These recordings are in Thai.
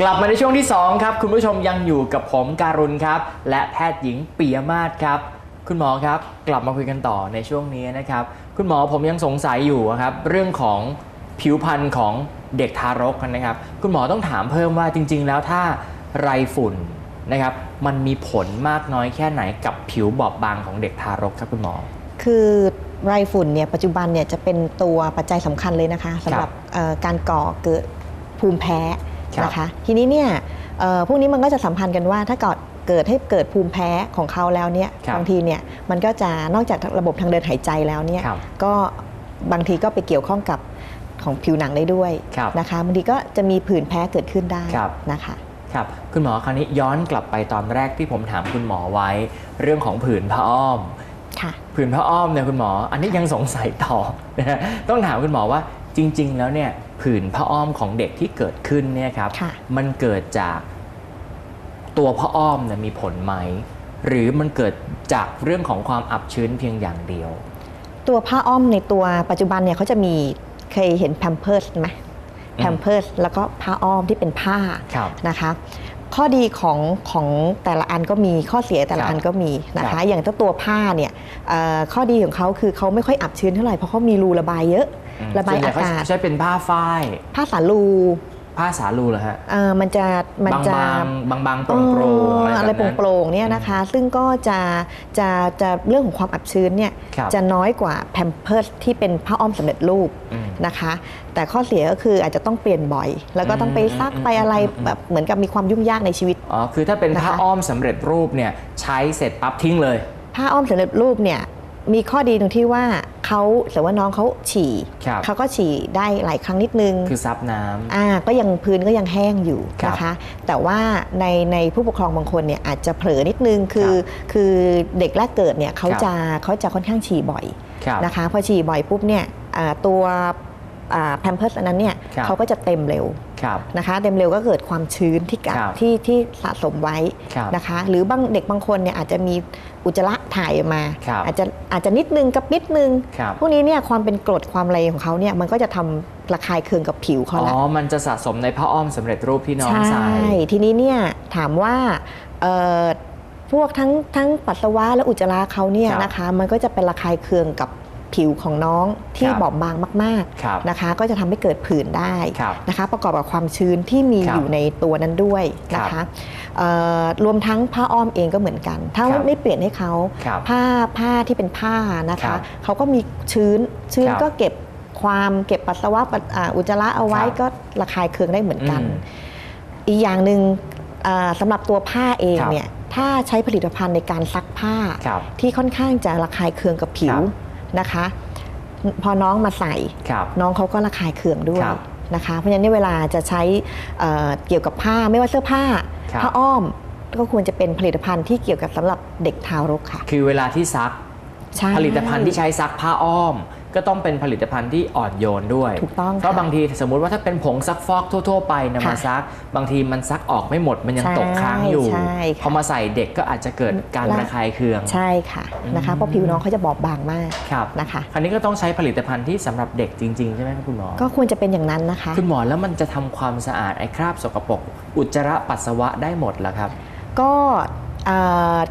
กลับมาในช่วงที่ 2 ครับ คุณผู้ชมยังอยู่กับผมการุณครับ และแพทย์หญิงปิยมาศครับ คุณหมอครับ กลับมาคุยกันต่อในช่วงนี้นะครับ คุณหมอผมยังสงสัยอยู่ครับ เรื่องของผิวพรรณของเด็กทารกนะครับ คุณหมอต้องถามเพิ่มว่าจริง ๆ แล้วถ้าไรฝุ่นนะครับ มันมีผลมากน้อยแค่ไหนกับผิวบอบบางของเด็กทารกครับคุณหมอ คือไรฝุ่นเนี่ยปัจจุบันเนี่ยจะเป็นตัวปัจจัยสำคัญเลยนะคะสำหรับการก่อเกิดภูมิแพ้ นะคะทีนี้เนี่ยเอ่อพวกนี้มันก็จะสัมพันธ์กันว่าถ้าเกิดเกิดให้เกิดภูมิแพ้ของเขาแล้วเนี่ยครับบางทีเนี่ยมันก็จะนอกจากระบบทางเดินหายใจแล้วเนี่ยครับก็บางทีก็ไปเกี่ยวข้องกับของผิวหนังได้ด้วยครับนะคะบางทีก็จะมีผื่นแพ้เกิดขึ้นได้ครับนะคะครับคุณหมอคราวนี้ย้อนกลับไปตอนแรกที่ผมถามคุณหมอไว้ เรื่องของผื่นผ้าอ้อมค่ะผื่นผ้าอ้อมเนี่ยคุณหมอ อันนี้ยังสงสัยต่อนะฮะต้องถามคุณหมอว่าจริง ๆ แล้วเนี่ย ผื่นผ้าอ้อมของเด็กที่เกิดขึ้นเนี่ยครับค่ะมันเกิดจากตัวผ้าอ้อมเนี่ยมีผลไหม หรือมันเกิดจากเรื่องของความอับชื้นเพียงอย่างเดียว ตัวผ้าอ้อมในตัวปัจจุบันเนี่ยเขาจะมีเคยเห็นแพมเพิร์สไหมอืมแพมเพิร์สแล้วก็ผ้าอ้อมที่เป็นผ้าครับนะคะ ข้อดีของของแต่ละอันก็มีข้อเสียแต่ละครับอันก็มีนะครัคะบอย่างเจ้าตัวผ้าเนี่ยเอ่อข้อดีของเขาคือเขาไม่ค่อยอับชื้นเท่าไหร่เพราะเขามีรูระบายเยอะอืมระบายส่วนใหญ่อากาศเขใช้เป็นผ้าฝ้ายผ้าสาลูผ้าสาลูเหรอฮะเอ่อมันจะมันบางจะบางบางบางๆโปร่งโปร่งๆเอออะอะไรไรแบบนั้นโปร่งๆเนี่ยนะคะ ซึ่งก็จะจะจะเรื่องของความอับชื้นเนี่ยครับจะน้อยกว่าแพมเพิร์สที่เป็นผ้าอ้อมสำเร็จรูปอืม นะคะ แต่ข้อเสียก็คืออาจจะต้องเปลี่ยนบ่อย แล้วก็ต้องไปซักอืมไปอะไรอืมอืมแบบเหมือนกับมีความยุ่งยากในชีวิต อ๋อ คือถ้าเป็นผ้านะคะอ้อมสำเร็จรูปเนี่ยใช้เสร็จปั๊บทิ้งเลย ผ้าอ้อมสำเร็จรูปเนี่ยมีข้อดีตรงที่ว่าเขาสมมติว่าน้องเขาฉี่ครับเขาก็ฉี่ได้หลายครั้งนิดนึง คือซับน้ำอ่าก็ยังพื้นก็ยังแห้งอยู่ครับนะคะ แต่ว่าในในผู้ปกครองบางคนเนี่ยอาจจะเผลอนิดนึงคือคือเด็กแรกเกิดเนี่ยเขาครับจะเขาจะค่อนข้างฉี่บ่อยครับนะคะพอฉี่บ่อยปุ๊บเนี่ยอ่าตัว แพมเพิร์สอันนั้นเนี่ยครับเขาก็จะเต็มเร็วครับ นะคะเต็มเร็วก็เกิดความชื้นที่กะครับที่ที่สะสมไว้ครับนะคะ หรือบางเด็กบางคนเนี่ยอาจจะมีอุจจาระถ่ายออกมา ครับอาจจะอาจจะนิดนึงกับนิดนึง ครับ พวกนี้เนี่ยความเป็นกรดความอะไรของเขาเนี่ยมันก็จะทำระคายเคืองกับผิวเขาอ๋แล้วอมันจะสะสมในผ้าอ้อมสำเร็จรูปที่น้องใช่ใส่ทีนี้เนี่ยถามว่าเอ่อพวกทั้งทั้งปัสสาวะและอุจจาระเขาเนี่ยครับนะคะ มันก็จะเป็นระคายเคืองกับ ผิวของน้องที่ครับบอบบางมากครับๆนะคะ ก็จะทำให้เกิดผื่นได้ครับนะคะ ประกอบกับความชื้นที่มีครับอยู่ในตัวนั้นด้วยนะครัคะบเอ่อรวมทั้งผ้าอ้อมเองก็เหมือนกัน ถ้าครับไม่เปลี่ยนให้เขาครับผ้าผ้าที่เป็นผ้านะครัคะบเขาก็มีชื้นชื้นครับก็เก็บความเก็บปัสสาวะปัสอ่าอุจจาระเอาไว้ครับก็ระคายเคืองได้เหมือนกันอืมอีกอย่างหนึ่งอ่าสำหรับตัวผ้าเองครับเนี่ยถ้าใช้ผลิตภัณฑ์ในการซักผ้าครับที่ค่อนข้างจะระคายเคืองกับผิวครับ นะคะ พอน้องมาใส่ครับน้องเขาก็ระคายเคืองด้วยครับนะคะ เพราะฉะนั้นเวลาจะใช้เอ่อเกี่ยวกับผ้าไม่ว่าเสื้อผ้าครับผ้าอ้อมก็ควรจะเป็นผลิตภัณฑ์ที่เกี่ยวกับสำหรับเด็กทารกค่ะ คือเวลาที่ซักใช่ผลิตภัณฑ์ที่ใช้ซักผ้าอ้อม ก็ต้องเป็นผลิตภัณฑ์ที่อ่อนโยนด้วยถูกต้องเพราะค่ะบางทีสมมุติว่าถ้าเป็นผงซักฟอกทั่ว ๆ ไปนะค่ะมาซัก บางทีมันซักออกไม่หมดมันยังใช่ตกค้างอยู่ใช่ค่ะพอมาใส่เด็กก็อาจจะเกิดการและระคายเคืองใช่ค่ะนะคะเพราะผิวน้องเขาจะบอบบางมากครับนะคะคราวนี้ก็ต้องใช้ผลิตภัณฑ์ที่สำหรับเด็กจริงๆใช่ไหมครับคุณหมอก็ควรจะเป็นอย่างนั้นนะคะ คุณหมอแล้วมันจะทำความสะอาดไอ้คราบสกปรกอุจจาระปัสสาวะได้หมดเหรอครับ ก็เอ่อ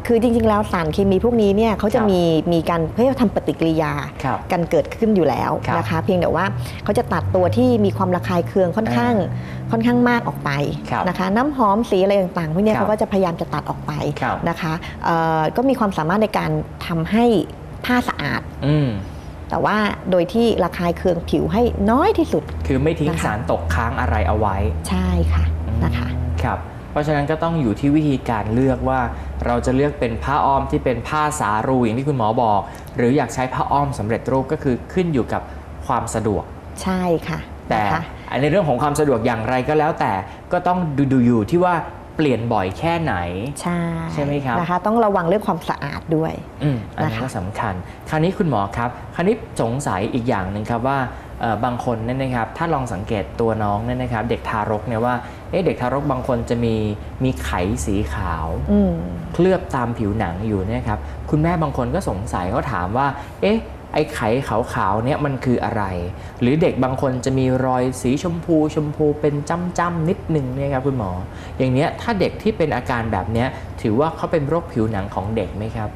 คือจริงๆ แล้วสารเคมีพวกนี้เนี่ยเขาจะครับมีมีการเพื่อทำปฏิกิริยาครับกันเกิดขึ้นอยู่แล้วครับนะคะ เพียงแต่ว่าเขาจะตัดตัวที่มีความระคายเคืองค่อนข้างค่อนข้างมากออกไปครับนะคะ น้ำหอมสีอะไรต่างๆพวกเนี้ยครับเขาก็จะพยายามจะตัดออกไปครับนะคะเอ่อก็มีความสามารถในการทำให้ผ้าสะอาดอืมแต่ว่าโดยที่ระคายเคืองผิวให้น้อยที่สุด คือไม่ทิ้งนะคะสารตกค้างอะไรเอาไว้ ใช่ค่ะนะคะ ครับ เพราะฉะนั้นก็ต้องอยู่ที่วิธีการเลือกว่า เราจะเลือกเป็นผ้าอ้อมที่เป็นผ้าสารูอย่างที่คุณหมอบอก หรืออยากใช้ผ้าอ้อมสำเร็จรูปก็คือขึ้นอยู่กับความสะดวกใช่ค่ะ แต่นะคะในเรื่องของความสะดวกอย่างไรก็แล้วแต่ก็ต้องดูดูอยู่ที่ว่าเปลี่ยนบ่อยแค่ไหน ใช่ใช่ไหมครับนะคะ ต้องระวังเรื่องความสะอาดด้วยอืมอันนี้นะคะก็สำคัญ คราวนี้คุณหมอครับ คราวนี้สงสัยอีกอย่างหนึ่งครับว่าเอ่อ บางคนเนี่ยนะครับถ้าลองสังเกตตัวน้องเนี่ยนะครับเด็กทารกเนี่ยว่าเอ๊ะเด็กทารกบางคนจะมีมีไขสีขาวอืมเคลือบตามผิวหนังอยู่เนี่ยครับคุณแม่บางคนก็สงสัยเขาถามว่าเอ๊ะไอ้ไขขาวๆเนี่ยมันคืออะไร หรือเด็กบางคนจะมีรอยสีชมพูชมพูเป็นจ้ำๆนิดนึงเนี่ยครับคุณหมอ อย่างเนี้ยถ้าเด็กที่เป็นอาการแบบเนี้ยถือว่าเขาเป็นโรคผิวหนังของเด็กไหมครับ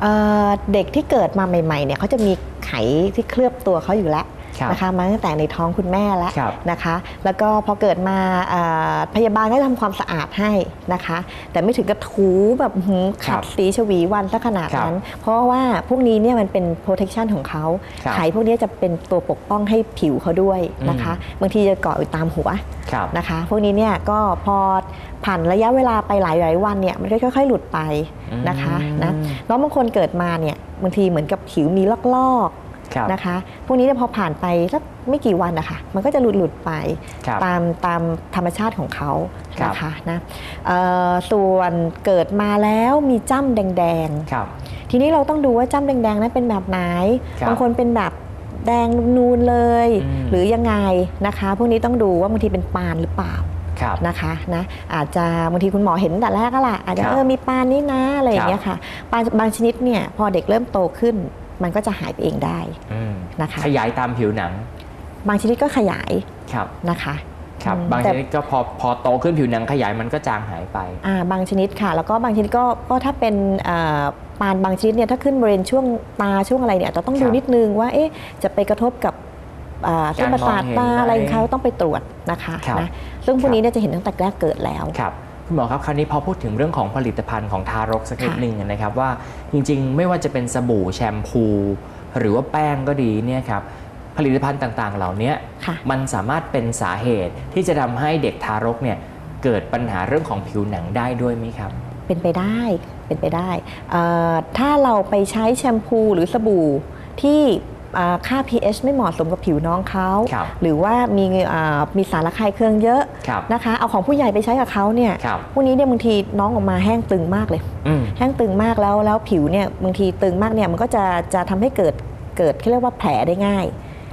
เอ่อเด็กที่เกิดมาใหม่ๆเนี่ยเขาจะมีไขที่เคลือบตัวเขาอยู่แล้วครับ นะคะมาตั้งแต่ในท้องคุณแม่แล้วครับนะคะ แล้วก็พอเกิดมาเอ่อพยาบาลก็จะทำความสะอาดให้นะคะ แต่ไม่ถึงกับถูแบบหืมครัขับดสีชวีวันซะขนาดนั้น เพราะว่าพวกนี้เนี่ยมันเป็น protection ของเขาครับไขพวกนี้จะเป็นตัวปกป้องให้ผิวเขาด้วยนะคะ บางทีจะเกาะอยู่ตามหัวครับนะคะ พวกนี้เนี่ยก็พอผ่านระยะเวลาไปหลายหลายๆวันเนี่ยมันก็ค่อยๆหลุดไปนะคะนะอืมน้องบางคนเกิดมาเนี่ยบางทีเหมือนกับผิวมีลอก ครับๆนะคะ พวกนี้เนี่ยพอผ่านไปสักไม่กี่วันนะคะ มันก็จะหลุดหลุดๆไปครับตามตามธรรมชาติของเขาครับ นะคะนะเอ่อส่วนเกิดมาแล้วมีจ้ำแดงครับ ๆ ทีนี้เราต้องดูว่าจ้ำแดงๆนั้นเป็นแบบไหน ครับบางคนเป็นแบบแดงนูนๆเลย อืม หรือยังไงนะคะ พวกนี้ต้องดูว่าบางทีเป็นปานหรือเปล่า ครับ นะคะนะอาจจะบางทีคุณหมอเห็นแต่แรกก็ล่ะอาจจะครับเออมีปานนี้นะอะไรอย่างเงี้ยค่ะปานบางชนิดเนี่ยพอเด็กเริ่มโตขึ้น มันก็จะหายไปเองได้อืมนะคะ ขยายตามผิวหนัง บางชนิดก็ขยายครับนะคะครับอืมบางแต่ชนิดก็พอพอโตขึ้นผิวหนังขยายมันก็จางหายไปอ่าบางชนิดค่ะ แล้วก็บางชนิดก็ก็ถ้าเป็นเอ่อปานบางชนิดเนี่ยถ้าขึ้นบริเวณช่วงตาช่วงอะไรเนี่ยเราต้องดูครับนิดนึงว่าเอ๊ะจะไปกระทบกับอ่าเส้นประสาทการมองเห็นตาอะไรไหมเขาต้องไปตรวจนะคะครับนะซึ่งพวครักบนี้เนี่ยจะเห็นตั้งแต่แรกเกิดแล้ว ครับคุณหมอครับคราวนี้พอพูดถึงเรื่องของผลิตภัณฑ์ของทารกสักนิดค่ะหนึ่งนะครับว่าจริงๆ ไม่ว่าจะเป็นสบู่แชมพู หรือว่าแป้งก็ดีเนี่ยครับผลิตภัณฑ์ต่างๆ เหล่านี้ค่ะมันสามารถเป็นสาเหตุที่จะทำให้เด็กทารกเนี่ยเกิดปัญหาเรื่องของผิวหนังได้ด้วยไหมครับ เป็นไปได้เป็นไปได้เอ่อถ้าเราไปใช้แชมพูหรือสบู่ที่อ่า ค่า pH ไม่เหมาะสมกับผิวน้องเขาครับหรือว่ามีอ่ามีสารระคายเคืองเยอะครับนะคะ เอาของผู้ใหญ่ไปใช้กับเขาเนี่ยครับพวกนี้เนี่ยบางทีน้องออกมาแห้งตึงมากเลยอืมแห้งตึงมากแล้วแล้วผิวเนี่ยบางทีตึงมากเนี่ยมันก็จะจะทำให้เกิดเกิดเขาเรียกว่าแผลได้ง่าย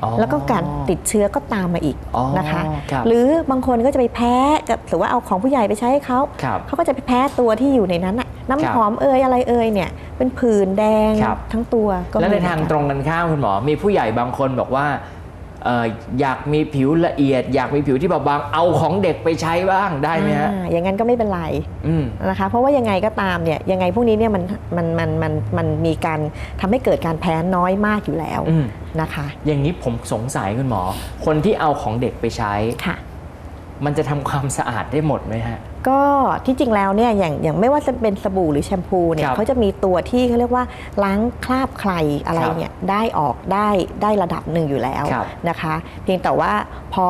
อ๋อแล้วก็การติดเชื้อก็ตามมาอีกอ๋อนะคะครับหรือบางคนก็จะไปแพ้กับหรือว่าเอาของผู้ใหญ่ไปใช้ให้เขาครับเขาก็จะไปแพ้ตัวที่อยู่ในนั้นน่ะครับ น้ำหอมเอ่ยอะไรเอ่ยเนี่ยเป็นผื่นแดงครับทั้งตัวก็และในมีเหมือทางกัตรงกันข้ามคุณหมอ มีผู้ใหญ่บางคนบอกว่าเอ่ออยากมีผิวละเอียด อยากมีผิวที่บางๆเอาของเด็กไปใช้บ้างได้ไหมฮะอ่าอย่างนั้นก็ไม่เป็นไรอืมนะคะ เพราะว่ายังไงก็ตามเนี่ยยังไงพวกนี้เนี่ยมันมันมันมันมันมีการทำให้เกิดการแพ้น้อยมากอยู่แล้วอืมนะคะ อย่างนี้ผมสงสัยคุณหมอ คนที่เอาของเด็กไปใช้ค่ะ มันจะทำความสะอาดได้หมดไหมฮะ ก็ที่จริงแล้วเนี่ยอย่างอย่างไม่ว่าจะเป็นสบู่หรือแชมพูเนี่คยรับเขาจะมีตัวที่เขาเรียกว่าล้างคราบใครอะไรครับเนี่ยได้ออกได้ได้ระดับหนึ่งอยู่แล้วครับนะคะ เพียงแต่ว่าพอ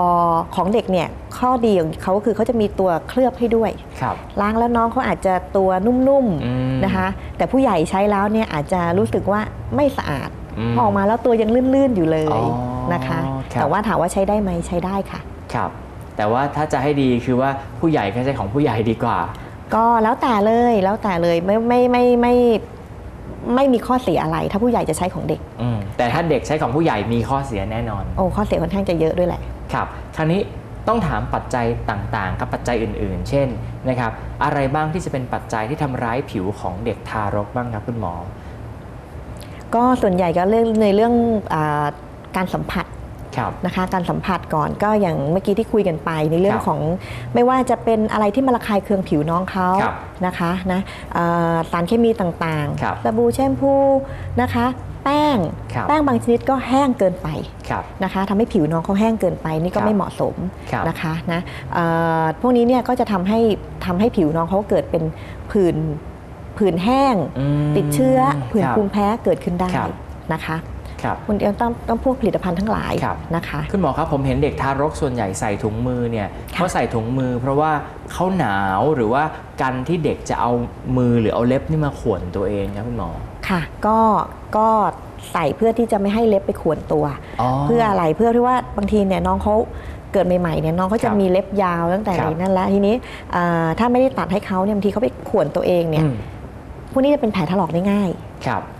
ของเด็กเนี่ยข้อดีของเขาก็คือเขาจะมีตัวเคลือบให้ด้วย ครับ ล้างแล้วน้องเขาอาจจะตัวนุ่มอืมๆนะคะ แต่ผู้ใหญ่ใช้แล้วเนี่ยอาจจะรู้สึกว่าไม่สะอาดอืมออกมาแล้วตัวยังลื่นๆอยู่เลยอ๋อนะคะ ครับ แต่ว่าถามว่าใช้ได้ไหมใช้ได้ค่ะ ครับ แต่ว่าถ้าจะให้ดีคือว่าผู้ใหญ่ก็ใช้ของผู้ใหญ่ดีกว่า ก็แล้วแต่เลยแล้วแต่เลยไม่ไม่ไม่ไม่ไม่มีข้อเสียอะไร ถ้าผู้ใหญ่จะใช้ของเด็กอืมแต่ถ้าเด็กใช้ของผู้ใหญ่มีข้อเสียแน่นอน โอ้ข้อเสียค่อนข้างจะเยอะด้วยแหละครับคราวนี้ต้องถามปัจจัยต่างๆ กับปัจจัยอื่น ๆ เช่นนะครับอะไรบ้างที่จะเป็นปัจจัยที่ทำร้ายผิวของเด็กทารกบ้างครับคุณหมอ ก็ส่วนใหญ่ก็เรื่องในเรื่องอาการสัมผัสครับ นะคะการสัมผัสก่อนก็อย่างเมื่อกี้ที่คุยกันไปในเรื่อคงรับของไม่ว่าจะเป็นอะไรที่มาระคายเคืองผิวน้องเขาครับนะคะนะอ่าสารเคมีต่างครับๆสบู่แชมพูนะคะแป้งครับแป้งบางชนิดก็แห้งเกินไปครับนะคะทำให้ผิวน้องเขาแห้งเกินไปนี่คก็รับไม่เหมาะสมครับนะคะนะเอ่อพวกนี้เนี่ยก็จะทำให้ทำให้ผิวน้องเขาเกิดเป็นผื่นผื่นแห้งอืมติดเชื้อผื่นครับภูมิแพ้เกิดขึ้นได้ครับนะคะ ครับคุณเดียวต้องต้องพวกผลิตภัณฑ์ทั้งหลายครับนะคะ คุณหมอครับผมเห็นเด็กทารกส่วนใหญ่ใส่ถุงมือเนี่ยเขาใส่ถุงมือ เพราะว่าเขาหนาวหรือว่ากันที่เด็กจะเอามือหรือเอาเล็บนี่มาข่วนตัวเองครับคุณหมอค่ะก็ก็ใส่เพื่อที่จะไม่ให้เล็บไปข่วนตัวอ๋อเพื่ออะไรเพื่อที่ว่าบางทีเนี่ยน้องเขาเกิดใหม่ๆเนี่ยน้องเขาคจะรับมีเล็บยาวตั้งแต่ครับในนั้นแล้วทีนี้อ่าถ้าไม่ได้ตัดให้เขาเนี่ยบางทีเขาไปข่วนตัวเองเนี่ยอืมพวกนี้จะเป็นแผลถลอกได้ง่ายครับ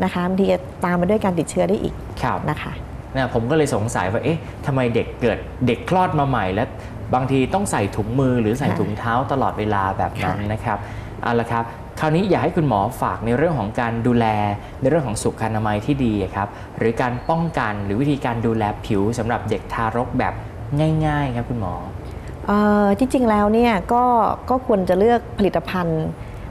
นะคะบางทีจะตามมาด้วยการติดเชื้อได้อีกครับนะคะนะผมก็เลยสงสัยว่าเอ๊ะทำไมเด็กเกิดเด็กคลอดมาใหม่แล้วบางทีต้องใส่ถุงมือหรือใส่ค่ะถุงเท้าตลอดเวลาแบบนั้นค่ะนะครับเอาละครับคราวนี้อยากให้คุณหมอฝากในเรื่องของการดูแลในเรื่องของสุขอนามัยที่ดีครับหรือการป้องกันหรือวิธีการดูแลผิวสำหรับเด็กทารกแบบง่าย ๆ ครับคุณหมอเอ่อที่จริงแล้วเนี่ยก็ก็ควรจะเลือกผลิตภัณฑ์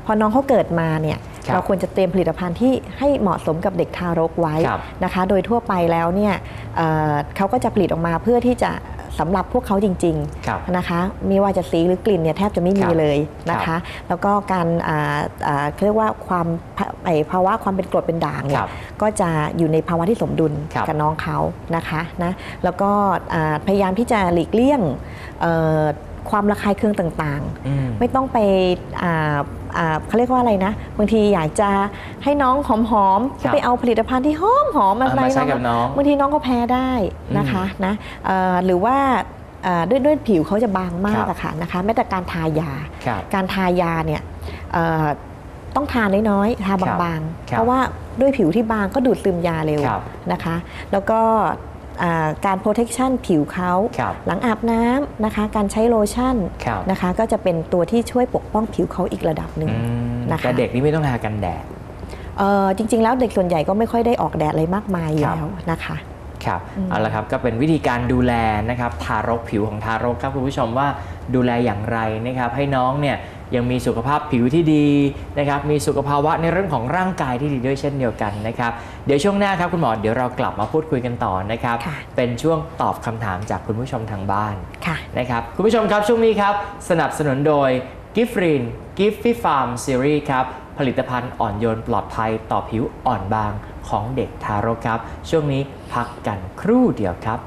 พอน้องเขาเกิดมาเนี่ยครับ เราควรจะเตรียมผลิตภัณฑ์ที่ให้เหมาะสมกับเด็กทารกไว้ครับนะคะ โดยทั่วไปแล้วเนี่ยเอ่อเขาก็จะผลิตออกมาเพื่อที่จะสำหรับพวกเขาจริงครับๆนะคะไม่ว่าจะสีหรือกลิ่นเนี่ยแทบจะไม่มีครับเลยนะครัคะบแล้วก็การอ่าอ่าเขาเรียกว่าความไอภาวะความเป็นกรดเป็นด่างเนี่ครัยบก็จะอยู่ในภาวะที่สมดุลครับกับน้องเขานะคะนะแล้วก็อ่าพยายามที่จะหลีกเลี่ยงเอ่อความระคายเคืองต่างๆอืมไม่ต้องไปอ่าอ่า เขาเรียกว่าอะไรนะ บางทีอยากจะให้น้องหอมๆครัก็บไปเอาผลิตภัณฑ์ที่หอมหอมๆอะไรเอามาใช้กับน้องบางทีน้องก็แพ้ได้นะคะนะเอ่อหรือว่าเอ่อด้วยด้วยผิวเขาจะบางมาครักบอะค่ะนะคะแม้แต่การทายาครับการทายาเนี่ยเอ่อต้องทานน้อยๆ ทาครับบางครับๆเพราะว่าด้วยผิวที่บางก็ดูดซึมยาเร็วครับนะคะ แล้วก็ อ่าการ protection ผิวเขาครับหลังอาบน้ำนะคะ การใช้โลชั่นครับนะคะ ก็จะเป็นตัวที่ช่วยปกป้องผิวเขาอีกระดับหนึ่งอืมนะคะแต่เด็กนี่ไม่ต้องทากันแดดเอ่อจริง ๆ แล้วเด็กส่วนใหญ่ก็ไม่ค่อยได้ออกแดดอะไรมากมายอยู่ครับแล้วนะคะครับอืมเอาละครับก็เป็นวิธีการดูแลนะครับทารกผิวของทารกครับคุณผู้ชมว่าดูแลอย่างไรนะครับให้น้องเนี่ย ยังมีสุขภาพผิวที่ดีนะครับมีสุขภาวะในเรื่องของร่างกายที่ดีด้วยเช่นเดียวกันนะครับเดี๋ยวช่วงหน้าครับคุณหมอเดี๋ยวเรากลับมาพูดคุยกันต่อนะครับค่ะเป็นช่วงตอบคำถามจากคุณผู้ชมทางบ้านค่ะนะครับคุณผู้ชมครับช่วงนี้ครับสนับสนุนโดย g i f r i n g i f t Farm Series ครับผลิตภัณฑ์อ่อนโยนปลอดภัยต่อผิวอ่อนบางของเด็กทารกครับ ช่วงนี้พักกันครู่เดียวครับ